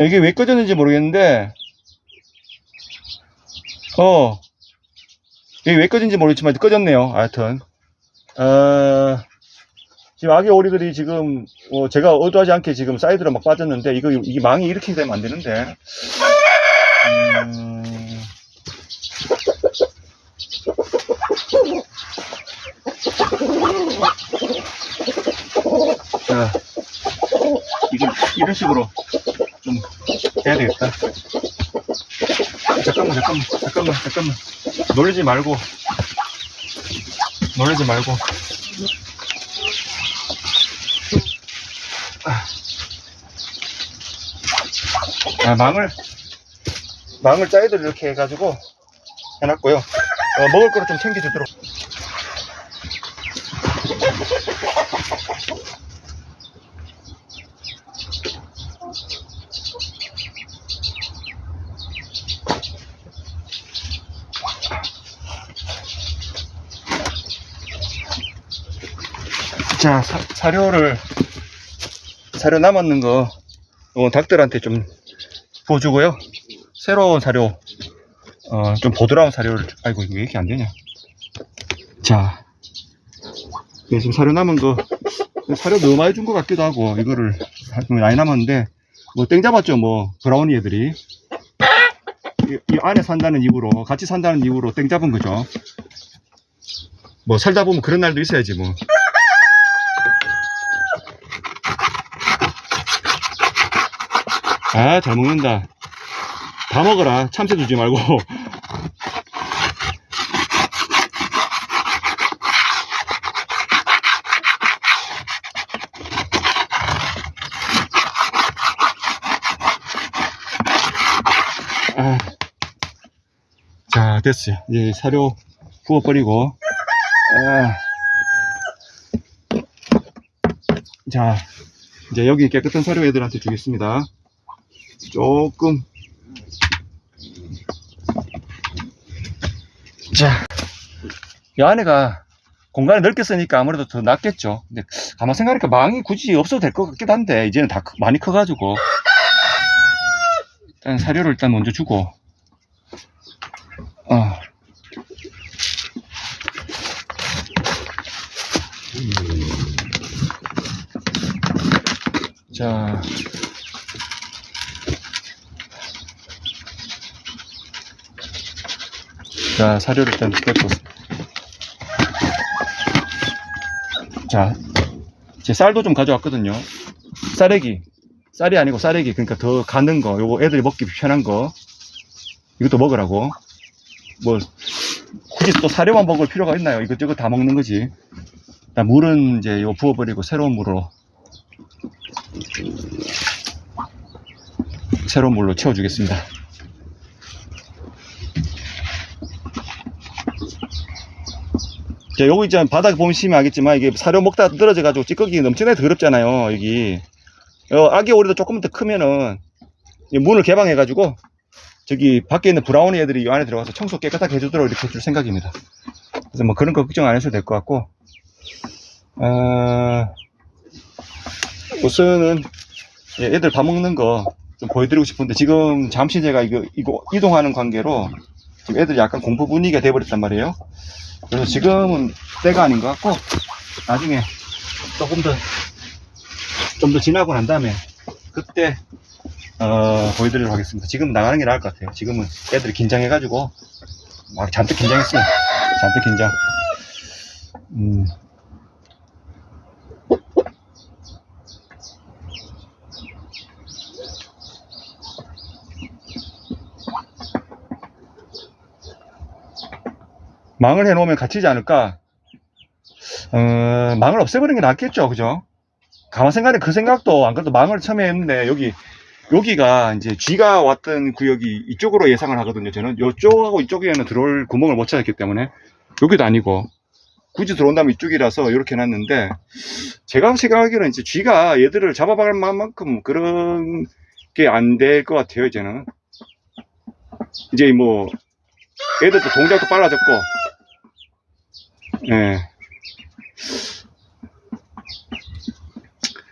이게 왜 꺼졌는지 모르겠는데, 어, 이게 왜 꺼진지 모르겠지만 꺼졌네요. 하여튼. 어, 지금 아기 오리들이 지금, 어, 제가 의도하지 않게 지금 사이드로 막 빠졌는데, 이거, 이게 망이 이렇게 되면 안 되는데. 음, 자, 이런 식으로 좀 해야 되겠다. 잠깐만, 잠깐만, 잠깐만, 잠깐만. 놀리지 말고. 놀리지 말고. 아, 망을, 망을 짜이들 이렇게 해가지고 해놨고요. 어, 먹을 거를 좀 챙겨주도록. 자, 사, 사료를, 사료 남았는 거, 어, 닭들한테 좀 부어주고요. 새로운 사료, 어, 좀 보드라운 사료를, 아이고, 왜 이렇게 안 되냐. 자, 네, 지금 사료 남은 거, 사료 너무 많이 준 것 같기도 하고, 이거를, 좀 많이 남았는데, 뭐, 땡 잡았죠, 뭐, 브라우니 애들이. 이, 이 안에 산다는 이유로, 같이 산다는 이유로 땡 잡은 거죠. 뭐, 살다 보면 그런 날도 있어야지, 뭐. 아, 잘 먹는다. 다 먹어라. 참새 주지 말고. 아. 자, 됐어요. 이제 사료 부어버리고. 아. 자, 이제 여기 깨끗한 사료 애들한테 주겠습니다. 조금 자, 이 안에가 공간이 넓게 쓰니까 아무래도 더 낫겠죠. 근데 가만 생각하니까 망이 굳이 없어도 될 것 같기도 한데 이제는 다 크- 많이 커가지고 일단 사료를 일단 먼저 주고 어. 자, 자, 사료를 일단 뜯고. 자, 제 쌀도 좀 가져왔거든요. 쌀래기. 쌀이 아니고 쌀래기. 그러니까 더 가는 거. 요거 애들이 먹기 편한 거. 이것도 먹으라고. 뭐, 굳이 또 사료만 먹을 필요가 있나요? 이것저것 다 먹는 거지. 물은 이제 요 부어버리고 새로운 물로. 새로운 물로 채워주겠습니다. 자, 요거 있잖아. 바닥 보시면 알겠지만, 이게 사료 먹다가 떨어져가지고 찌꺼기 넘치나게 더럽잖아요, 여기. 어, 아기 오리도 조금 더 크면은, 이 문을 개방해가지고, 저기 밖에 있는 브라우니 애들이 이 안에 들어가서 청소 깨끗하게 해주도록 이렇게 해줄 생각입니다. 그래서 뭐 그런 거 걱정 안 하셔도 될 것 같고, 어, 우선은, 예, 애들 밥 먹는 거 좀 보여드리고 싶은데, 지금 잠시 제가 이거, 이거 이동하는 관계로, 지금 애들이 약간 공포 분위기가 돼버렸단 말이에요. 그래서 지금은 때가 아닌 것 같고 나중에 조금 더 좀 더 지나고 난 다음에 그때 어, 보여드리도록 하겠습니다. 지금 나가는 게 나을 것 같아요. 지금은 애들이 긴장해가지고 막 잔뜩 긴장했어요. 잔뜩 긴장. 음. 망을 해놓으면 갇히지 않을까? 어, 망을 없애버리는 게 낫겠죠, 그죠? 가만 생각해 그 생각도 안 그래도 망을 처음에 했는데 여기 여기가 이제 쥐가 왔던 구역이 이쪽으로 예상을 하거든요. 저는 이쪽하고 이쪽에는 들어올 구멍을 못 찾았기 때문에 여기도 아니고 굳이 들어온다면 이쪽이라서 이렇게 해놨는데 제가 생각하기로는 이제 쥐가 얘들을 잡아갈 만큼 그런 게 안 될 것 같아요. 이제는 이제 뭐 애들도 동작도 빨라졌고 예.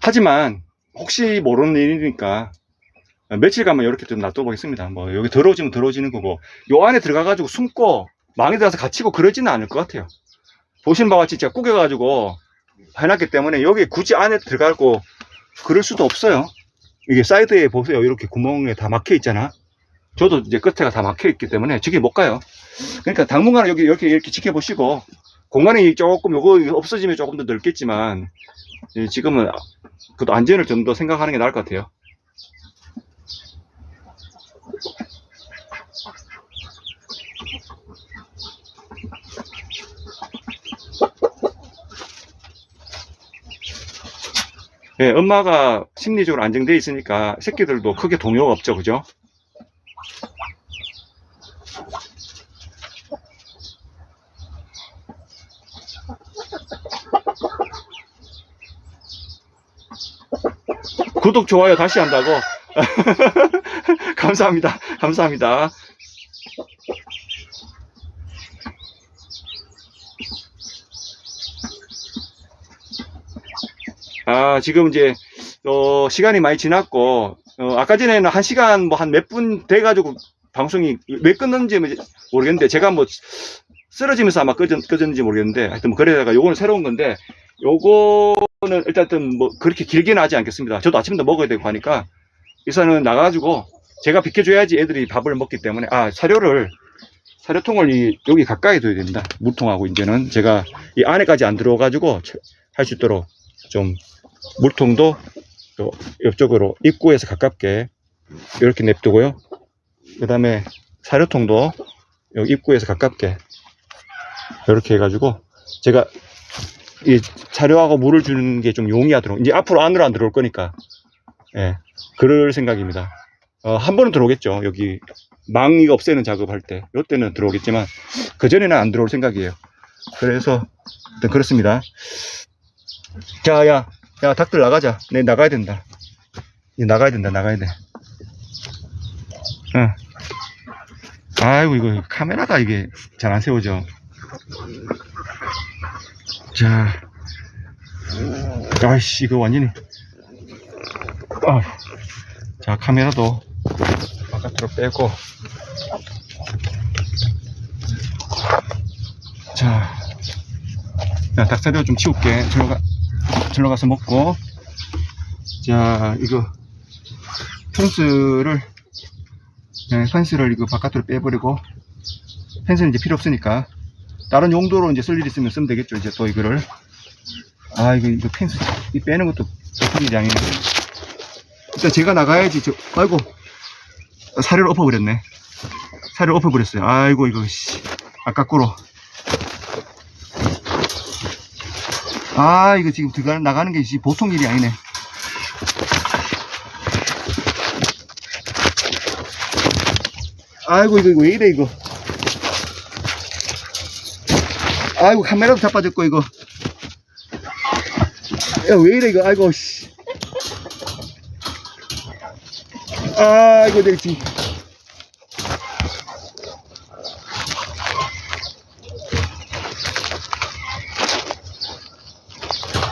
하지만 혹시 모르는 일이니까 며칠 가면 이렇게 좀 놔둬보겠습니다. 뭐 여기 더러워지면 더러워지는 거고 요 안에 들어가가지고 숨고 망에 들어가서 갇히고 그러지는 않을 것 같아요. 보신 바와 같이 제가 구겨가지고 해놨기 때문에 여기 굳이 안에 들어가고 그럴 수도 없어요. 이게 사이드에 보세요. 이렇게 구멍에 다 막혀 있잖아. 저도 이제 끝에가 다 막혀 있기 때문에 저기 못 가요. 그러니까 당분간은 여기 이렇게 이렇게 지켜보시고 공간이 조금 요거 없어지면 조금 더 넓겠지만 예, 지금은 그래도 안전을 좀 더 생각하는 게 나을 것 같아요. 예, 엄마가 심리적으로 안정돼 있으니까 새끼들도 크게 동요가 없죠, 그죠? 구독, 좋아요 다시 한다고? 감사합니다. 감사합니다. 아, 지금 이제, 어, 시간이 많이 지났고, 어, 아까 전에는 한 시간 뭐 한 몇 분 돼가지고 방송이 왜 끊는지 모르겠는데, 제가 뭐 쓰러지면서 아마 꺼졌, 꺼졌는지 모르겠는데, 하여튼 뭐 그래다가 요거는 새로운 건데, 요거는 일단은 뭐 그렇게 길게는 하지 않겠습니다. 저도 아침도 먹어야 되고 하니까, 이사는 나가가지고 제가 비켜줘야지 애들이 밥을 먹기 때문에, 아, 사료를, 사료통을 이, 여기 가까이 둬야 됩니다. 물통하고 이제는 제가 이 안에까지 안 들어가가지고 할 수 있도록 좀 물통도 또 옆쪽으로 입구에서 가깝게 이렇게 냅두고요. 그 다음에 사료통도 여기 입구에서 가깝게 이렇게 해가지고 제가 이 사료하고 물을 주는 게 좀 용이하도록 이제 앞으로 안으로 안 들어올 거니까 예 그럴 생각입니다. 어, 한 번은 들어오겠죠. 여기 망이 없애는 작업할 때 이때는 들어오겠지만 그 전에는 안 들어올 생각이에요. 그래서 일단 그렇습니다. 자, 야, 야, 닭들 나가자. 내 나가야 된다. 나가야 된다, 나가야 돼. 응. 아이고, 이거 카메라가 이게 잘 안 세워져. 자. 아이씨, 이거 완전히. 아. 자, 카메라도 바깥으로 빼고. 자. 야, 닭사료 좀 치울게. 들어가. 들러 가서 먹고 자 이거 펜스를 네, 펜스를 이거 바깥으로 빼버리고 펜스는 이제 필요 없으니까 다른 용도로 이제 쓸일 있으면 쓰면 되겠죠 이제 또 이거를. 아 이거 이거 펜스 이 빼는 것도 보통 일이. 아니네 일단 제가 나가야지 저 아이고. 사료를 엎어버렸네. 사료를 엎어버렸어요. 아이고 이거 씨. 아까꾸로. 아, 이거 지금 들어가, 나가는 게 씨, 보통 일이 아니네. 아이고, 이거, 이거 왜 이래, 이거. 아이고, 카메라도 자빠졌고, 이거. 야, 왜 이래, 이거, 아이고, 씨. 아이고, 내가 지금.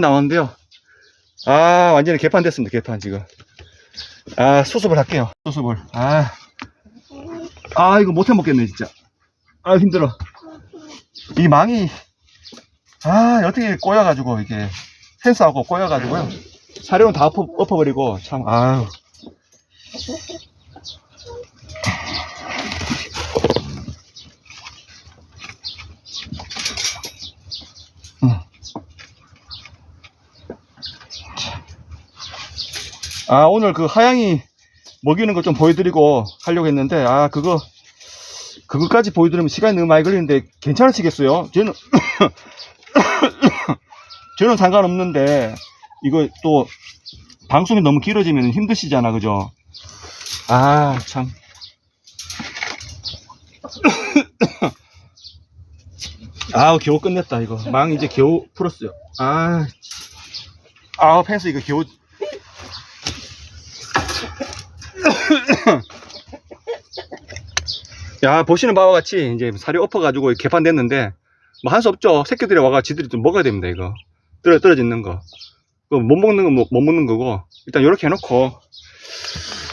나왔는데요. 아, 완전히 개판 됐습니다. 개판 지금. 아, 수습을 할게요. 수습을. 아. 아, 이거 못해 먹겠네, 진짜. 아, 힘들어. 이 망이, 아, 어떻게 꼬여가지고, 이게, 펜스하고 꼬여가지고요. 사료는 다 엎어, 엎어버리고, 참, 아유. 응. 아, 오늘 그 하양이 먹이는 거 좀 보여드리고 하려고 했는데, 아, 그거, 그거까지 보여드리면 시간이 너무 많이 걸리는데, 괜찮으시겠어요? 저는, 저는 상관없는데, 이거 또, 방송이 너무 길어지면 힘드시잖아, 그죠? 아, 참. 아우, 겨우 끝냈다, 이거. 망 이제 겨우 풀었어요. 아, 아우, 펜스 이거 겨우. 야, 보시는 바와 같이 이제 살이 엎어가지고 개판됐는데, 뭐 할 수 없죠. 새끼들이 와가 지들이 좀 먹어야 됩니다, 이거. 떨어, 떨어지는 거. 그거 못 먹는 건못 먹는 거고, 일단 이렇게 해놓고,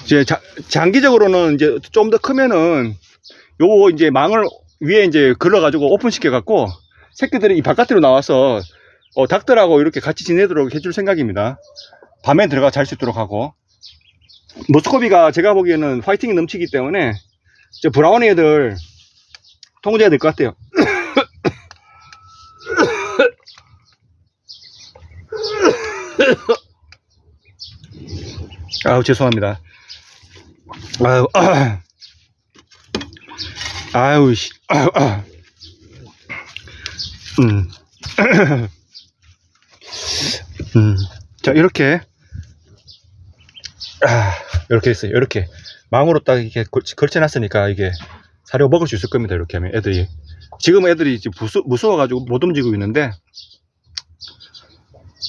이제 자- 장기적으로는 이제 좀 더 크면은 요거 이제 망을 위에 이제 걸어가지고 오픈시켜 갖고 새끼들이 이 바깥으로 나와서 어, 닭들하고 이렇게 같이 지내도록 해줄 생각입니다. 밤에 들어가 잘 수 있도록 하고 모스코비가 제가 보기에는 화이팅이 넘치기 때문에 저 브라우니 애들 통제해야 될 것 같아요. 아우 죄송합니다. 아유, 아. 아유, 씨, 아유, 아. 음, 음, 자 이렇게, 아, 이렇게 했어요. 이렇게 망으로 딱 이렇게 걸- 걸쳐놨으니까 이게 사료 먹을 수 있을 겁니다. 이렇게 하면 애들이 지금 애들이 무서, 무서워가지고 못 움직이고 있는데,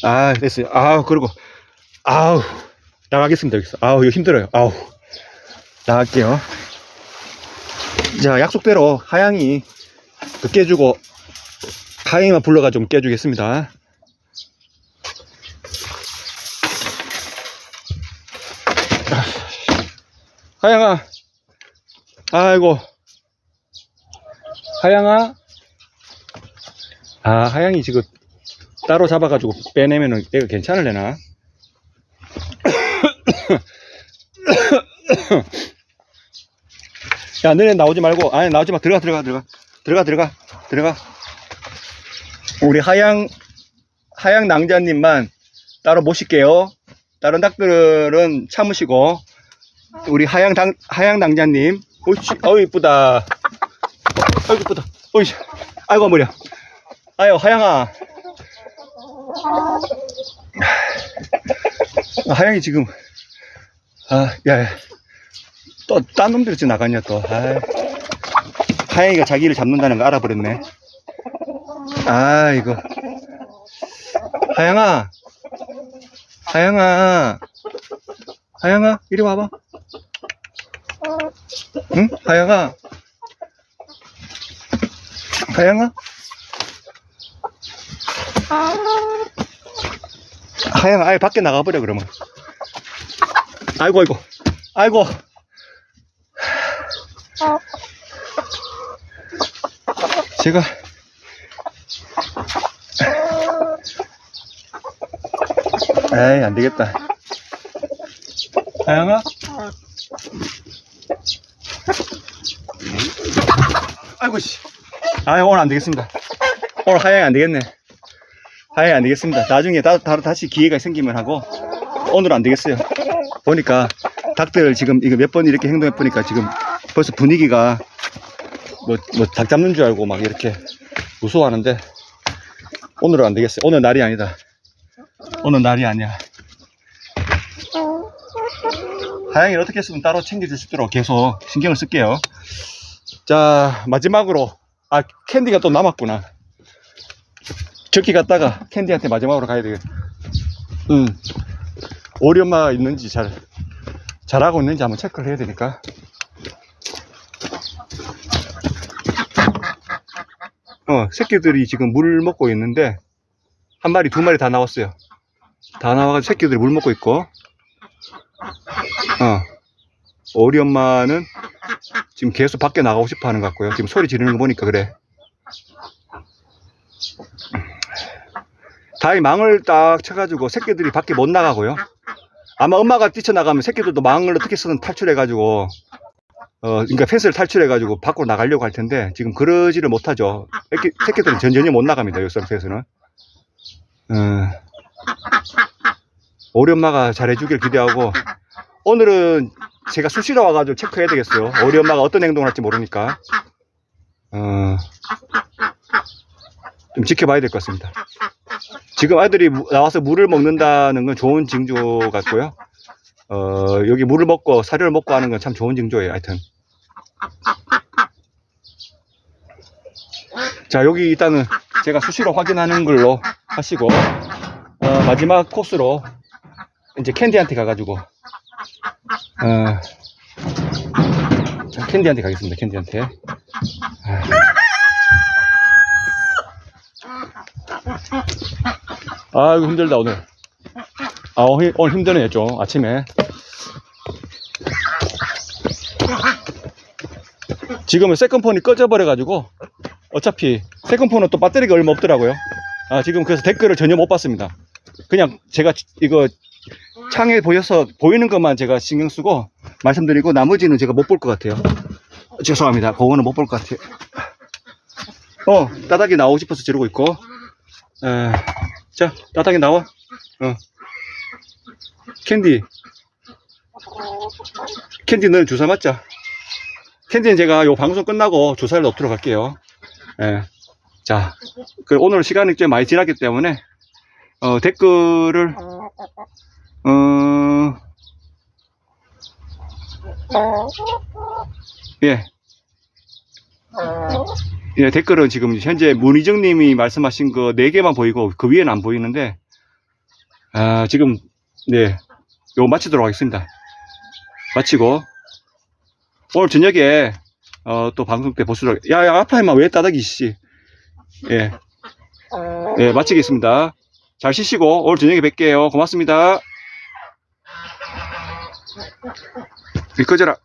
아, 됐어요. 아우 그리고 아우 나가겠습니다. 여기서 아우 이거 힘들어요. 아우. 나갈게요. 자, 약속대로 하양이 그 깨주고, 하양이만 불러가지고 깨주겠습니다. 하양아, 아이고, 하양아, 아, 하양이 지금 따로 잡아가지고 빼내면은 얘가 괜찮을래나? 야, 너네 나오지 말고, 아니, 나오지 마. 들어가, 들어가, 들어가. 들어가, 들어가, 들어가. 우리 하양, 하양 낭자님만 따로 모실게요. 다른 닭들은 참으시고, 우리 하양 당, 하양 낭자님. 오이씨, 어우, 이쁘다. 어우, 이쁘다. 오이씨. 아이고, 머리야. 아유, 하양아. 아, 하양이 지금, 아, 야, 야. 또, 딴 놈들이 지금 나갔냐, 또. 아이. 하양이가 자기를 잡는다는 거 알아버렸네. 아, 이거. 하양아. 하양아. 하양아, 이리 와봐. 응? 하양아. 하양아? 하양아, 아예 밖에 나가버려, 그러면. 아이고, 아이고. 아이고. 제가 에이 안 되겠다 하영아 아이고 씨 아, 오늘 안 되겠습니다 오늘 하영이 안 되겠네 하영이 안 되겠습니다 나중에 다, 다, 다시 기회가 생기면 하고 오늘은 안 되겠어요 보니까 닭들 지금 이거 몇 번 이렇게 행동해 보니까 지금 벌써 분위기가 뭐, 뭐, 닭 잡는 줄 알고 막 이렇게 무서워하는데, 오늘은 안 되겠어요. 오늘 날이 아니다. 오늘 날이 아니야. 하양이 어떻게 했으면 따로 챙겨줄 수 있도록 계속 신경을 쓸게요. 자, 마지막으로, 아, 캔디가 또 남았구나. 적기 갔다가 캔디한테 마지막으로 가야 되겠다. 음, 오리 엄마가 있는지 잘, 잘하고 있는지 한번 체크를 해야 되니까. 어, 새끼들이 지금 물 먹고 있는데, 한 마리, 두 마리 다 나왔어요. 다 나와가지고 새끼들이 물 먹고 있고, 어, 오리 엄마는 지금 계속 밖에 나가고 싶어 하는 것 같고요. 지금 소리 지르는 거 보니까 그래. 다이 망을 딱 쳐가지고 새끼들이 밖에 못 나가고요. 아마 엄마가 뛰쳐나가면 새끼들도 망을 어떻게 쓰든 탈출해가지고, 어, 그러니까 펜스를 탈출해가지고 밖으로 나가려고 할 텐데, 지금 그러지를 못하죠. 새끼, 새끼들은 전전히 못 나갑니다, 이 상태에서는. 음, 오리 엄마가 잘해주길 기대하고, 오늘은 제가 수시로 와가지고 체크해야 되겠어요. 오리 엄마가 어떤 행동을 할지 모르니까. 어, 좀 지켜봐야 될 것 같습니다. 지금 아이들이 무- 나와서 물을 먹는다는 건 좋은 징조 같고요. 어, 여기 물을 먹고 사료를 먹고 하는 건 참 좋은 징조예요. 하여튼. 자, 여기 일단은 제가 수시로 확인하는 걸로 하시고, 어, 마지막 코스로 이제 캔디한테 가가지고, 어, 자, 캔디한테 가겠습니다. 캔디한테. 아. 아이고, 힘들다, 오늘. 아, 오늘 오늘 힘드네요, 좀, 아침에. 지금은 세컨폰이 꺼져버려가지고, 어차피, 세컨폰은 또 배터리가 얼마 없더라고요. 아, 지금 그래서 댓글을 전혀 못 봤습니다. 그냥 제가 이거 창에 보여서 보이는 것만 제가 신경 쓰고 말씀드리고 나머지는 제가 못 볼 것 같아요. 죄송합니다. 그거는 못 볼 것 같아요. 어, 따닥이 나오고 싶어서 지르고 있고. 에, 자, 따닥이 나와. 어. 캔디. 캔디 너는 주사 맞자. 캔디는 제가 요 방송 끝나고 주사를 넣도록 할게요. 예. 자, 그 오늘 시간이 좀 많이 지났기 때문에, 어, 댓글을, 어, 예. 예, 댓글은 지금 현재 문희정 님이 말씀하신 거 4개만 보이고 그 위에는 안 보이는데, 아, 지금, 네, 요거 마치도록 하겠습니다. 마치고, 오늘 저녁에, 어, 또 방송 때 보수록, 야, 야, 아파, 임마, 왜 따닥이, 씨. 예. 예, 마치겠습니다. 잘 쉬시고, 오늘 저녁에 뵐게요. 고맙습니다. 일 꺼져라.